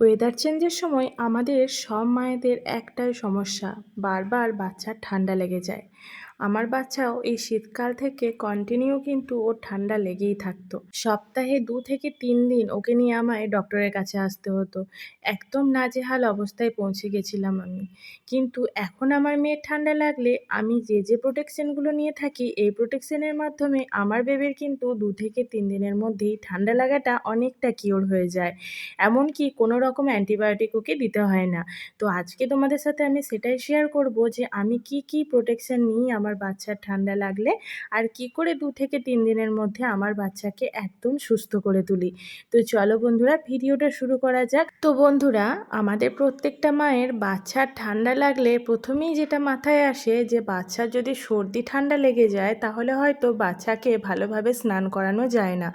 Weather চেঞ্জের সময় আমাদের সব মায়েদের একটাই সমস্যা বারবার বাচ্চার ঠান্ডা লেগে যায়। আমার বাচ্চাও এই শীতকাল থেকে কন্টিনিউ কিন্তু ওর ঠান্ডা লেগেই থাকতো। সপ্তাহে দু থেকে তিন দিন ওকে নিয়ে আমায় ডক্টরের কাছে আসতে হতো। একদম নাজেহাল অবস্থায় পৌঁছে গেছিলাম আমি। কিন্তু এখন আমার মেয়ের ঠান্ডা লাগলে আমি যে যে প্রোটেকশনগুলো নিয়ে থাকি, এই প্রোটেকশনের মাধ্যমে আমার বেবির কিন্তু দু থেকে তিন দিনের মধ্যেই ঠান্ডা লাগাটা অনেকটা কিওর হয়ে যায়। এমনকি কোনো রকম অ্যান্টিবায়োটিক ওকে দিতে হয় না। তো আজকে তোমাদের সাথে আমি সেটাই শেয়ার করব যে আমি কি কি প্রোটেকশন নিই আমার বাচ্চার ঠান্ডা লাগলে আর কি করে দু থেকে তিন দিনের মধ্যে আমার বাচ্চাকে একদম সুস্থ করে তুলি। তো চলো বন্ধুরা, ভিডিওটা শুরু করা যাক। তো বন্ধুরা, আমাদের প্রত্যেকটা মায়ের বাচ্চার ঠান্ডা লাগলে প্রথমেই যেটা মাথায় আসে যে, বাচ্চার যদি সর্দি ঠান্ডা লেগে যায়, তাহলে হয়তো বাচ্চাকে ভালোভাবে স্নান করানো যায় না।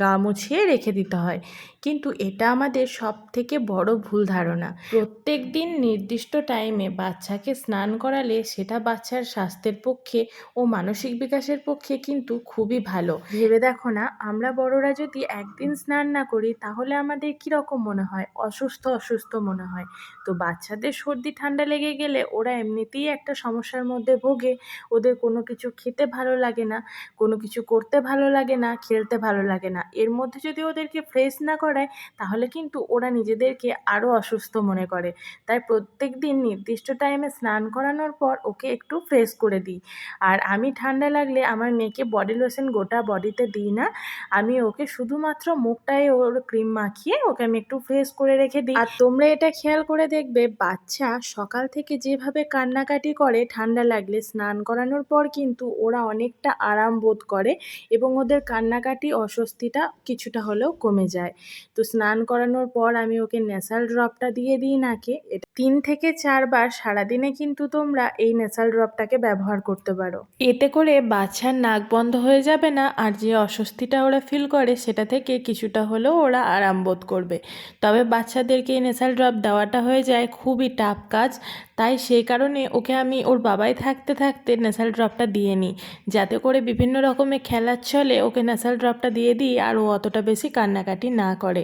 গা মুছিয়ে রেখে দিতে হয়। কিন্তু এটা আমাদের সব থেকে বড় ভুল ধারণা। প্রত্যেক দিন নির্দিষ্ট টাইমে বাচ্চাকে স্নান করালে সেটা বাচ্চার স্বাস্থ্যের পক্ষে ও মানসিক বিকাশের পক্ষে কিন্তু খুবই ভালো। ভেবে দেখো না, আমরা বড়রা যদি একদিন স্নান না করি তাহলে আমাদের কীরকম মনে হয়? অসুস্থ অসুস্থ মনে হয়। তো বাচ্চাদের সর্দি, ঠান্ডা লেগে গেলে ওরা এমনিতেই একটা সমস্যার মধ্যে ভোগে। ওদের কোনো কিছু খেতে ভালো লাগে না, কোনো কিছু করতে ভালো লাগে না, খেলতে ভালো লাগে না। এর মধ্যে যদি ওদেরকে ফ্রেশ না করায়, তাহলে কিন্তু ওরা নিজেদেরকে আরও অসুস্থ মনে করে। তাই প্রত্যেক দিন নির্দিষ্ট টাইমে স্নান করানোর পর ওকে একটু ফ্রেশ করে দিই। আর আমি ঠান্ডা লাগলে আমার মেয়েকে বডি লোশন গোটা বডিতে দিই না। আমি ওকে শুধুমাত্র মুখটায় ওর ক্রিম মাখিয়ে ওকে আমি একটু ফ্রেশ করে রেখে দিই। আর তোমরা এটা খেয়াল করে দেখবে, বাচ্চা সকাল থেকে যেভাবে কান্নাকাটি করে ঠান্ডা লাগলে স্নান করানোর পর কিন্তু ওরা অনেকটা আরাম বোধ করে এবং ওদের কান্নাকাটি অস্বস্তিটা কিছুটা হলেও কমে যায়। তো স্নান করানোর পর আমি ওকে ন্যাসাল ড্রপটা দিয়ে দিই নাকে। এটা তিন থেকে চারবার সারাদিনে কিন্তু তোমরা এই ন্যাসাল ড্রপটাকে ব্যবহার করতে পারো। এতে করে বাচ্চার নাক বন্ধ হয়ে যাবে না, আর যে অস্বস্তিটা ওরা ফিল করে সেটা থেকে কিছুটা হলেও ওরা আরাম বোধ করবে। তবে বাচ্চাদেরকে এই নেশাল ড্রপ দেওয়াটা হয়ে যায় খুবই টাফ কাজ। তাই সেই কারণে ওকে আমি ওর বাবাই থাকতে থাকতে নেশাল ড্রপটা দিয়ে নিই। যাতে করে বিভিন্ন রকমের খেলার ছলে ওকে নেশাল ড্রপটা দিয়ে দিই আর ও অতটা বেশি কান্নাকাটি না করে।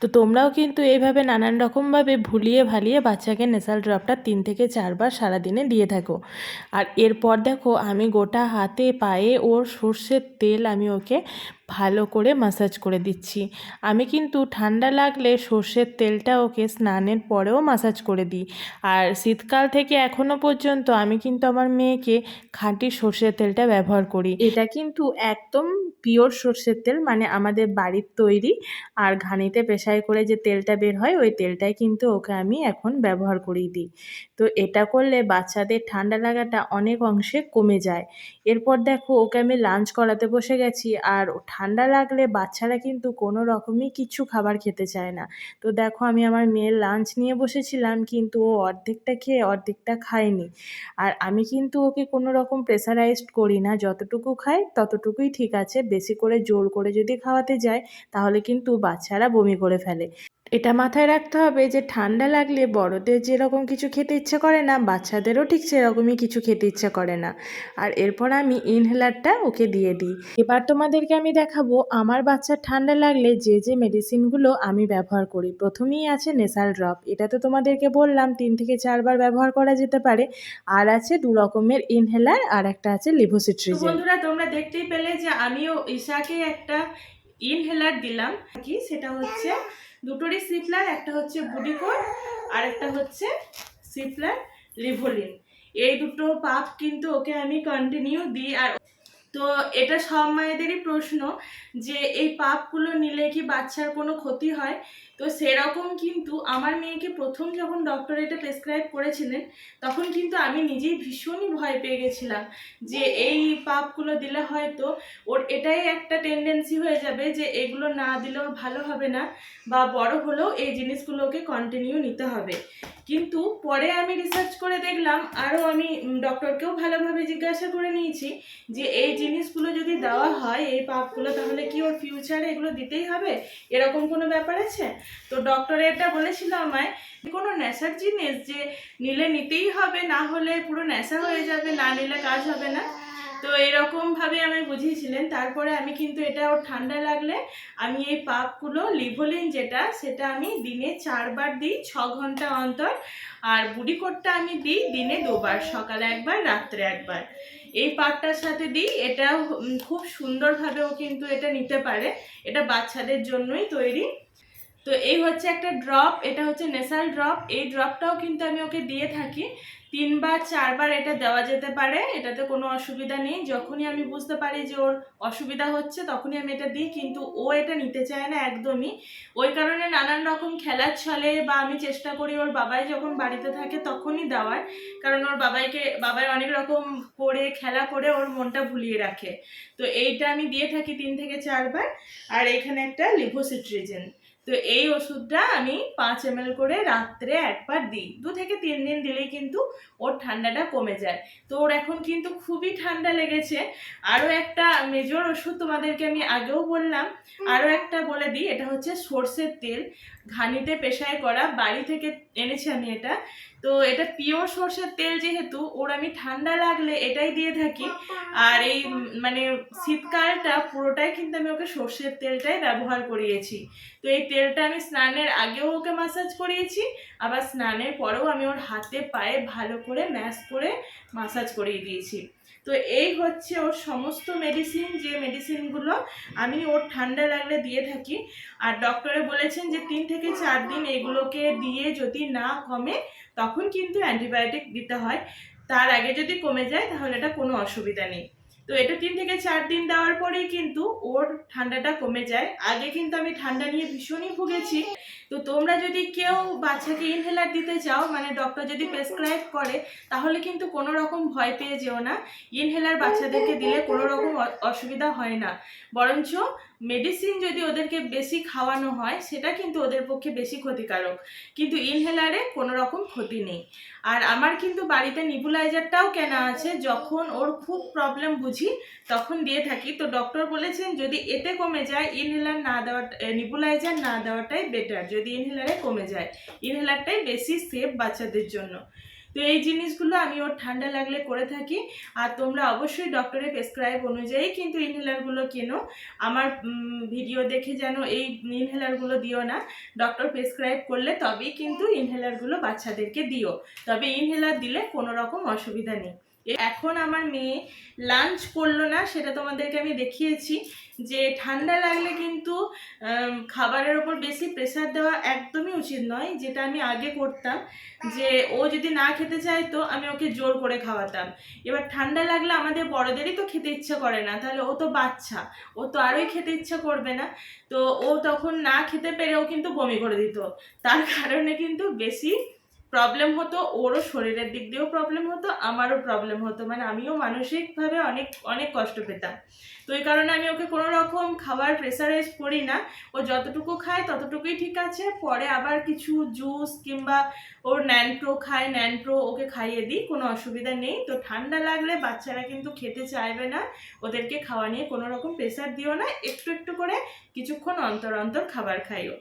তো তোমরাও কিন্তু এইভাবে নানান রকমভাবে ভুলিয়ে ভালিয়ে বাচ্চাকে নেশাল ড্রপটা তিন থেকে চারবার সারাদিনে দিয়ে থাকো। আর এরপর দেখো আমি গোটা হাতে, পায়ে, ওর সর্ষের তেল আমি ওকে ভালো করে মাসাজ করে দিচ্ছি। আমি কিন্তু ঠান্ডা লাগলে সর্ষের তেলটা ওকে স্নানের পরেও মাসাজ করে দিই। আর শীতকাল থেকে এখনও পর্যন্ত আমি কিন্তু আমার মেয়েকে খাঁটি সর্ষের তেলটা ব্যবহার করি। এটা কিন্তু একদম পিওর সর্ষের তেল মানে আমাদের বাড়ির তৈরি। আর ঘানিতে পেশাই করে যে তেলটা বের হয়, ওই তেলটাই কিন্তু ওকে আমি এখন ব্যবহার করিয়ে দিই। তো এটা করলে বাচ্চাদের ঠান্ডা লাগাটা অনেক অংশে কমে যায়। এরপর দেখো, ওকে আমি লাঞ্চ করাতে বসে গেছি। আর ঠান্ডা লাগলে বাচ্চারা কিন্তু কোনো রকমই কিছু খাবার খেতে চায় না। তো দেখো আমি আমার মেয়ের লাঞ্চ নিয়ে বসেছিলাম কিন্তু ও অর্ধেকটা খেয়ে অর্ধেকটা খায়নি। আর আমি কিন্তু ওকে কোনো রকম প্রেসারাইজড করি না, যতটুকু খায় ততটুকুই ঠিক আছে, বেশি করে জোর করে যদি খাওয়াতে যায় তাহলে কিন্তু বাচ্চারা বমি করে ফেলে। এটা মাথায় রাখতে হবে যে ঠান্ডা লাগলে বড়দের যেরকম কিছু খেতে ইচ্ছে করে না, বাচ্চাদেরও ঠিক সেরকমই কিছু খেতে ইচ্ছে করে না। আর এরপর আমি ইনহেলারটা ওকে দিয়ে দিই। এবার তোমাদেরকে আমি দেখাবো আমার বাচ্চার ঠান্ডা লাগলে যে যে মেডিসিনগুলো আমি ব্যবহার করি। প্রথমেই আছে নেশাল ড্রপ এটা তো তোমাদেরকে বললাম, তিন থেকে চারবার ব্যবহার করা যেতে পারে। আর আছে দু রকমের ইনহেলার আর একটা আছে লিভোসিট্রিজেন বন্ধুরা, তোমরা দেখতেই পেলে যে আমিও ঈশাকে একটা ইনহেলার দিলাম। কি, সেটা হচ্ছে দুটোরই সিপলার একটা হচ্ছে বুডিকোর আর একটা হচ্ছে সিপলার লিভোলিন এই দুটো পাপ কিন্তু ওকে আমি কন্টিনিউ দিই আর তো এটা সব মায়েদেরই প্রশ্ন যে এই পাপগুলো নিলে কি বাচ্চার কোনো ক্ষতি হয়? তো সেরকম কিন্তু আমার মেয়েকে প্রথম যখন ডক্টর এটা প্রেসক্রাইব করেছিলেন, তখন কিন্তু আমি নিজেই ভীষণই ভয় পেয়ে গেছিলাম যে এই পাপগুলো দিলে হয়তো ওর এটাই একটা টেন্ডেন্সি হয়ে যাবে যে এগুলো না দিলেও ভালো হবে না বা বড় হলেও এই জিনিসগুলোকে কন্টিনিউ নিতে হবে। কিন্তু পরে আমি রিসার্চ করে দেখলাম, আরও আমি ডক্টরকেও ভালোভাবে জিজ্ঞাসা করে নিয়েছি যে এই জিনিসগুলো যদি দেওয়া হয়, এই পাপগুলো, তাহলে কি ওর ফিউচারে এগুলো দিতেই হবে? এরকম কোনো ব্যাপার আছে? তো ডক্টর এটা বলেছিল আমায়, কোনো নেশার জিনিস যে নিলে নিতেই হবে, না হলে পুরো নেশা হয়ে যাবে, না নিলে কাজ হবে না। তো এরকমভাবে আমি বুঝিয়েছিলেন। তারপরে আমি কিন্তু এটা ওর ঠান্ডা লাগলে আমি এই পাপগুলো, লিভোলিন যেটা, সেটা আমি দিনে চারবার দিই, ছ ঘণ্টা অন্তর। আর বুড়ি কোটটা আমি দিই দিনে দুবার, সকালে একবার, রাত্রে একবার। এই পাটটার সাথে দিই এটা খুব সুন্দরভাবেও কিন্তু এটা নিতে পারে। এটা বাচ্চাদের জন্যই তৈরি। তো এই হচ্ছে একটা ড্রপ এটা হচ্ছে নেশাল ড্রপ এই ড্রপটাও কিন্তু আমি ওকে দিয়ে থাকি। তিনবার, চারবার এটা দেওয়া যেতে পারে, এটাতে কোনো অসুবিধা নেই। যখনই আমি বুঝতে পারি যে ওর অসুবিধা হচ্ছে, তখনই আমি এটা দিই, কিন্তু ও এটা নিতে চায় না একদমই। ওই কারণে নানান রকম খেলার ছলে বা আমি চেষ্টা করি ওর বাবাই যখন বাড়িতে থাকে তখনই দেওয়ার, কারণ ওর বাবাইকে, বাবাই অনেক রকম করে, খেলা করে ওর মনটা ভুলিয়ে রাখে। তো এইটা আমি দিয়ে থাকি তিন থেকে চারবার। আর এখানে একটা লিভোসিট্রিজেন তো এই ওষুধটা আমি পাঁচ এম করে রাত্রে একবার দিই। দু থেকে তিন দিন দিলেই কিন্তু ওর ঠান্ডাটা কমে যায়। তো ওর এখন কিন্তু খুবই ঠান্ডা লেগেছে। আরও একটা মেজর ওষুধ তোমাদেরকে আমি আগেও বললাম। আরও একটা বলে দিই এটা হচ্ছে সর্ষের তেল। ঘানিতে পেশায় করা বাড়ি থেকে এনেছি আমি এটা। তো এটা পিওর সর্ষের তেল যেহেতু, ওর আমি ঠান্ডা লাগলে এটাই দিয়ে থাকি। আর এই মানে শীতকালটা পুরোটাই কিন্তু আমি ওকে সর্ষের তেলটাই ব্যবহার করিয়েছি। তো এই তেলটা আমি স্নানের আগেও ওকে মাসাজ করিয়েছি, আবার স্নানের পরেও আমি ওর হাতে পায়ে ভালো করে ম্যাশ করে মাসাজ করিয়ে দিয়েছি। তো এই হচ্ছে ওর সমস্ত মেডিসিন যে মেডিসিনগুলো আমি ওর ঠান্ডা লাগলে দিয়ে থাকি। আর ডক্টরে বলেছেন যে তিন থেকে চার দিন এগুলোকে দিয়ে যদি না কমে, তখন কিন্তু অ্যান্টিবায়োটিক দিতে হয়। তার আগে যদি কমে যায়, তাহলে এটা কোনো অসুবিধা নেই। তো এটা তিন থেকে চার দিন দেওয়ার পরেই কিন্তু ওর ঠান্ডাটা কমে যায়। আগে কিন্তু আমি ঠান্ডা নিয়ে ভীষণই ভুগেছি। তো তোমরা যদি কেউ বাচ্চাকে ইনহেলার দিতে চাও মানে ডক্টর যদি প্রেসক্রাইব করে, তাহলে কিন্তু কোনো রকম ভয় পেয়ে যেও না। ইনহেলার বাচ্চাদেরকে দিলে কোনো রকম অসুবিধা হয় না। বরঞ্চ মেডিসিন যদি ওদেরকে বেশি খাওয়ানো হয়, সেটা কিন্তু ওদের পক্ষে বেশি ক্ষতিকারক। কিন্তু ইনহেলারে কোনো রকম ক্ষতি নেই। আর আমার কিন্তু বাড়িতে নিবুলাইজারটাও কেনা আছে, যখন ওর খুব প্রবলেম বুঝি, তখন দিয়ে থাকি। তো ডক্টর বলেছেন, যদি এতে কমে যায় ইনহেলার না দেওয়া নিবুলাইজার না দেওয়াটাই বেটার যদি ইনহেলারে কমে যায়। ইনহেলারটাই বেশি সেফ বাচ্চাদের জন্য। তো এই জিনিসগুলো আমি ওর ঠান্ডা লাগলে করে থাকি। আর তোমরা অবশ্যই ডক্টরের প্রেসক্রাইব অনুযায়ী কিন্তু ইনহেলারগুলো কেনো। আমার ভিডিও দেখে যেন এই ইনহেলারগুলো দিও না। ডক্টর প্রেসক্রাইব করলে তবেই কিন্তু ইনহেলারগুলো বাচ্চাদেরকে দিও। তবে ইনহেলার দিলে কোনো রকম অসুবিধা নেই। এখন আমার মেয়ে লাঞ্চ করল না, সেটা তোমাদেরকে আমি দেখিয়েছি। যে ঠান্ডা লাগলে কিন্তু খাবারের ওপর বেশি প্রেসার দেওয়া একদমই উচিত নয়, যেটা আমি আগে করতাম। যে ও যদি না খেতে চাইতো, আমি ওকে জোর করে খাওয়াতাম। এবার ঠান্ডা লাগলে আমাদের বড়দেরই তো খেতে ইচ্ছে করে না, তাহলে ও তো বাচ্চা, ও তো আরোই খেতে ইচ্ছে করবে না। তো ও তখন না খেতে পেরেও কিন্তু বমি করে দিত। তার কারণে কিন্তু বেশি প্রবলেম হতো, ওরও শরীরের দিক দিয়েও প্রবলেম হতো, আমারও প্রবলেম হতো। মানে আমিও মানসিকভাবে অনেক অনেক কষ্ট পেতাম। তো এই কারণে আমি ওকে কোনো রকম খাবার প্রেসারাইজ করি না। ও যতটুকু খায় ততটুকুই ঠিক আছে। পরে আবার কিছু জুস কিংবা ওর ন্যানপ্রো খায় ন্যানপ্রো ওকে খাইয়ে দিই, কোনো অসুবিধা নেই। তো ঠান্ডা লাগলে বাচ্চারা কিন্তু খেতে চাইবে না। ওদেরকে খাওয়া নিয়ে কোনো রকম প্রেসার দিও না। একটু একটু করে কিছুক্ষণ অন্তর অন্তর খাবার খাইও।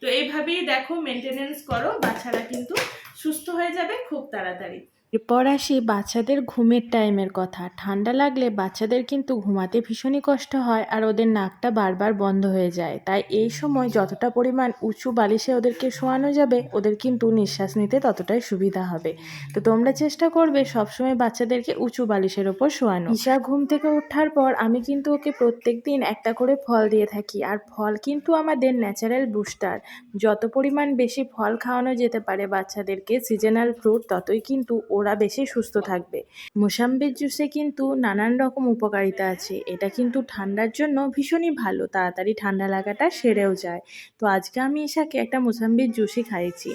তো এইভাবেই দেখো মেনটেনেন্স করো। বাচ্চারা কিন্তু সুস্থ হয়ে যাবে খুব তাড়াতাড়ি। এরপর আসি বাচ্চাদের ঘুমের টাইমের কথা। ঠান্ডা লাগলে বাচ্চাদের কিন্তু ঘুমাতে ভীষণই কষ্ট হয় আর ওদের নাকটা বারবার বন্ধ হয়ে যায়। তাই এই সময় যতটা পরিমাণ উঁচু বালিশে ওদেরকে শোয়ানো যাবে, ওদের কিন্তু নিঃশ্বাস নিতে ততটাই সুবিধা হবে। তো তোমরা চেষ্টা করবে সবসময় বাচ্চাদেরকে উঁচু বালিশের ওপর শোয়ানো। ঈশা ঘুম থেকে ওঠার পর আমি কিন্তু ওকে প্রত্যেক দিন একটা করে ফল দিয়ে থাকি। আর ফল কিন্তু আমাদের ন্যাচারাল বুস্টার। যত পরিমাণ বেশি ফল খাওয়ানো যেতে পারে বাচ্চাদেরকে, সিজনাল ফ্রুট, ততই কিন্তু ওরা বেশি সুস্থ থাকবে। মোসাম্বির জুসে কিন্তু নানান রকম উপকারিতা আছে। এটা কিন্তু ঠান্ডার জন্য ভীষণই ভালো। তাড়াতাড়ি ঠান্ডা লাগাটা সেরেও যায়। তো আজকে আমি এশাকে একটা মোসাম্বির জুসই খাইয়েছি।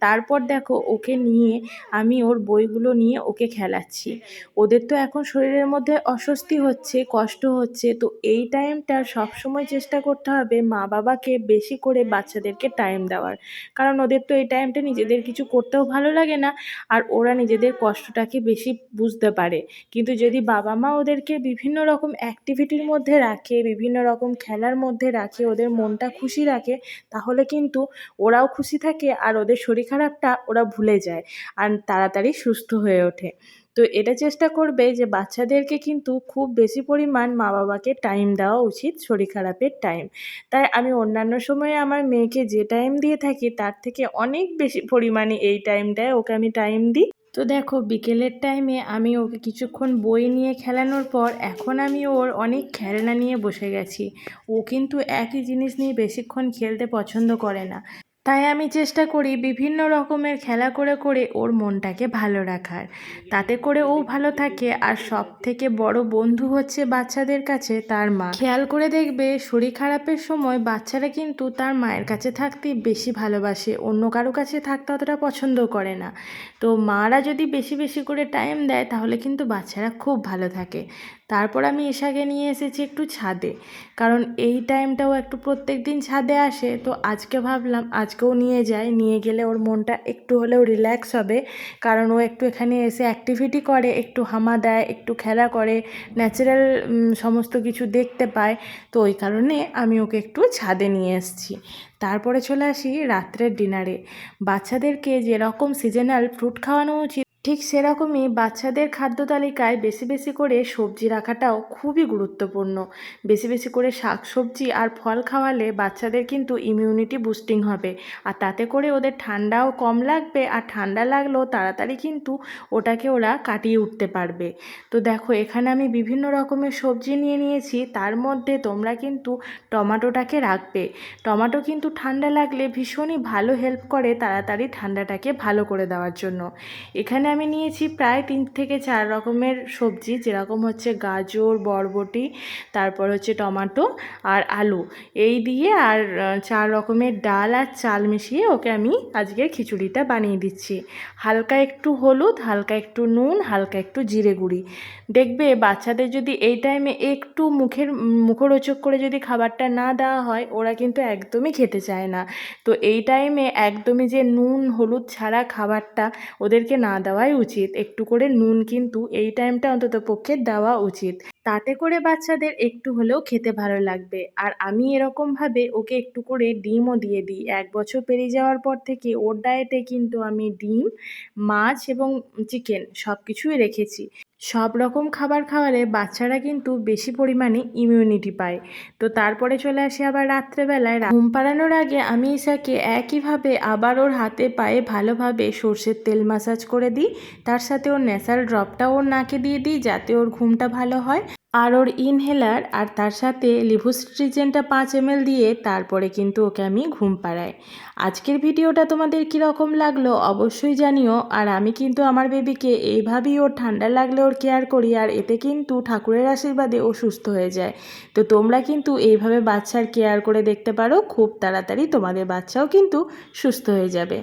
তারপর দেখো ওকে নিয়ে আমি ওর বইগুলো নিয়ে ওকে খেলাচ্ছি। ওদের তো এখন শরীরের মধ্যে অস্বস্তি হচ্ছে, কষ্ট হচ্ছে, তো এই টাইমটা সবসময় চেষ্টা করতে হবে মা বাবাকে বেশি করে বাচ্চাদেরকে টাইম দেওয়ার। কারণ ওদের তো এই টাইমটা নিজেদের কিছু করতেও ভালো লাগে না, আর ওরা নিজেদের কষ্টটাকে বেশি বুঝতে পারে। কিন্তু যদি বাবা মা ওদেরকে বিভিন্ন রকম অ্যাক্টিভিটির মধ্যে রাখে, বিভিন্ন রকম খেলার মধ্যে রাখে, ওদের মনটা খুশি রাখে, তাহলে কিন্তু ওরাও খুশি থাকে আর ওদের শরীর খারাপটা ওরা ভুলে যায় আর তাড়াতাড়ি সুস্থ হয়ে ওঠে। তো এটা চেষ্টা করবে যে বাচ্চাদেরকে কিন্তু খুব বেশি পরিমাণ মা বাবাকে টাইম দেওয়া উচিত শরীর খারাপের টাইম তাই আমি অন্যান্য সময়ে আমার মেয়েকে যে টাইম দিয়ে থাকি তার থেকে অনেক বেশি পরিমাণে এই টাইমটায় ওকে আমি টাইম দিই। তো দেখো বিকেলের টাইমে আমি ওকে কিছুক্ষণ বই নিয়ে খেলানোর পর এখন আমি ওর অনেক খেলনা নিয়ে বসে গেছি। ও কিন্তু একই জিনিস নিয়ে বেশিক্ষণ খেলতে পছন্দ করে না। তাই আমি চেষ্টা করি বিভিন্ন রকমের খেলা করে করে ওর মনটাকে ভালো রাখার। তাতে করে ও ভালো থাকে আর সব থেকে বড় বন্ধু হচ্ছে বাচ্চাদের কাছে তার মা। খেয়াল করে দেখবে শরীর খারাপের সময় বাচ্চারা কিন্তু তার মায়ের কাছে থাকতে বেশি ভালোবাসে, অন্য কারও কাছে থাকতে অতটা পছন্দ করে না। তো মারা যদি বেশি বেশি করে টাইম দেয় তাহলে কিন্তু বাচ্চারা খুব ভালো থাকে। তারপর আমি এশাকে নিয়ে এসেছি একটু ছাদে। কারণ এই টাইমটাও একটু প্রত্যেক দিন ছাদে আসে, তো আজকে ভাবলাম আজকেও নিয়ে যাই। নিয়ে গেলে ওর মনটা একটু হলেও রিল্যাক্স হবে। কারণ ও একটু এখানে এসে অ্যাক্টিভিটি করে, একটু হামা দেয়, একটু খেলা করে ন্যাচারাল সমস্ত কিছু দেখতে পায়। তো ওই কারণে আমি ওকে একটু ছাদে নিয়ে এসেছি। তারপরে চলে আসি রাত্রের ডিনারে বাচ্চাদেরকে যেরকম সিজনাল ফ্রুট খাওয়ানো উচিত ঠিক সেরকমই বাচ্চাদের খাদ্য তালিকায় বেশি বেশি করে সবজি রাখাটাও খুবই গুরুত্বপূর্ণ। বেশি বেশি করে শাক সবজি আর ফল খাওয়ালে বাচ্চাদের কিন্তু ইমিউনিটি বুস্টিং হবে। আর তাতে করে ওদের ঠান্ডাও কম লাগবে আর ঠান্ডা লাগলেও তাড়াতাড়ি কিন্তু ওটাকে ওরা কাটিয়ে উঠতে পারবে। তো দেখো, এখানে আমি বিভিন্ন রকমের সবজি নিয়ে নিয়েছি। তার মধ্যে তোমরা কিন্তু টমাটোটাকে রাখবে। টমাটো কিন্তু ঠান্ডা লাগলে ভীষণই ভালো হেল্প করে তাড়াতাড়ি ঠান্ডাটাকে ভালো করে দেওয়ার জন্য। এখানে আমি নিয়েছি প্রায় তিন থেকে চার রকমের সবজি, যেরকম হচ্ছে গাজর, বরবটি, তারপর হচ্ছে টমাটো আর আলু। এই দিয়ে আর চার রকমের ডাল আর চাল মিশিয়ে ওকে আমি আজকে খিচুড়িটা বানিয়ে দিচ্ছি। হালকা একটু হলুদ, হালকা একটু নুন, হালকা একটু জিরে গুঁড়ি। দেখবে বাচ্চাদের যদি এই টাইমে একটু মুখের, মুখরোচক করে যদি খাবারটা না দেওয়া হয়, ওরা কিন্তু একদমই খেতে চায় না। তো এই টাইমে একদমই যে নুন, হলুদ ছাড়া খাবারটা ওদেরকে না দেওয়াই উচিত। একটু করে নুন কিন্তু এই টাইমটা অন্তত পক্ষে দেওয়া উচিত। তাতে করে বাচ্চাদের একটু হলেও খেতে ভালো লাগবে। আর আমি এরকমভাবে ওকে একটু করে ডিমও দিয়ে দিই। এক বছর পেরিয়ে যাওয়ার পর থেকে ওর ডায়েটে কিন্তু আমি ডিম, মাছ এবং চিকেন সব কিছুই রেখেছি। সব রকম খাবার খাওয়ালে বাচ্চারা কিন্তু বেশি পরিমাণে ইমিউনিটি পায়। তো তারপরে চলে আসি আবার রাত্রেবেলায়। ঘুম পাড়ানোর আগে আমি ইশাকে একইভাবে আবার ওর হাতে পায়ে ভালোভাবে সর্ষের তেল মাসাজ করে দিই। তার সাথে ওর ন্যাসাল ড্রপটা ওর নাকে দিয়ে দিই যাতে ওর ঘুমটা ভালো হয়। আর ওর ইনহেলার আর তার সাথে লিভোস্ট্রিজেনটা পাঁচ এম দিয়ে তারপরে কিন্তু ওকে আমি ঘুম পাড়াই। আজকের ভিডিওটা তোমাদের কীরকম লাগল অবশ্যই জানিও। আর আমি কিন্তু আমার বেবিকে এইভাবেই ওর ঠান্ডা লাগলে ওর কেয়ার করি আর এতে কিন্তু ঠাকুরের আশীর্বাদে ও সুস্থ হয়ে যায়। তো তোমরা কিন্তু এইভাবে বাচ্চার কেয়ার করে দেখতে পারো, খুব তাড়াতাড়ি তোমাদের বাচ্চাও কিন্তু সুস্থ হয়ে যাবে।